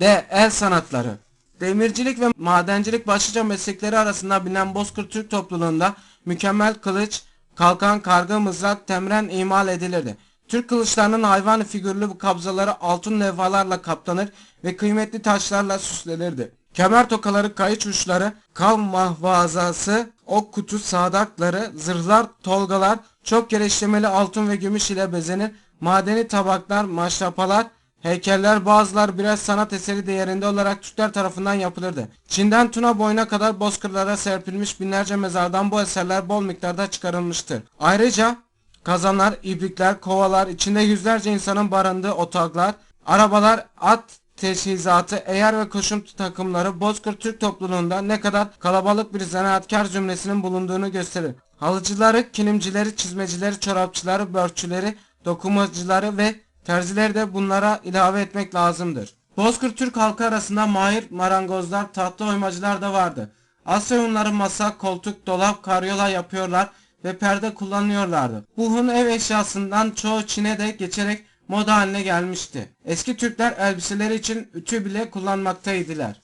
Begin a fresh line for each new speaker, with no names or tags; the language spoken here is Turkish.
D. El sanatları Demircilik ve madencilik başlıca meslekleri arasında bilinen Bozkır Türk topluluğunda mükemmel kılıç, kalkan, karga, mızrak, temren imal edilirdi. Türk kılıçlarının hayvan figürlü kabzaları altın levhalarla kaplanır ve kıymetli taşlarla süslenirdi. Kemer tokaları, kayış uçları, kav mahvazası, ok kutu sadakları, zırhlar, tolgalar, çok kere altın ve gümüş ile bezenir. Madeni tabaklar, maşrapalar, Heykeller bazılar birer sanat eseri değerinde olarak Türkler tarafından yapılırdı. Çin'den Tuna boyuna kadar bozkırlara serpilmiş binlerce mezardan bu eserler bol miktarda çıkarılmıştır. Ayrıca kazanlar, ibrikler, kovalar, içinde yüzlerce insanın barındığı otaklar, arabalar, at teçhizatı, eğer ve koşum takımları Bozkır Türk topluluğunda ne kadar kalabalık bir zanaatkar cümlesinin bulunduğunu gösterir. Halıcıları, kilimcileri, çizmecileri, çorapçıları, börçüleri, dokumacıları ve terzileri de bunlara ilave etmek lazımdır. Bozkır Türk halkı arasında mahir marangozlar, tahta oymacılar da vardı. Asya Hunları masa, koltuk, dolap, karyola yapıyorlar ve perde kullanıyorlardı. Bu Hun ev eşyasından çoğu Çin'e de geçerek moda haline gelmişti. Eski Türkler elbiseleri için ütü bile kullanmaktaydılar.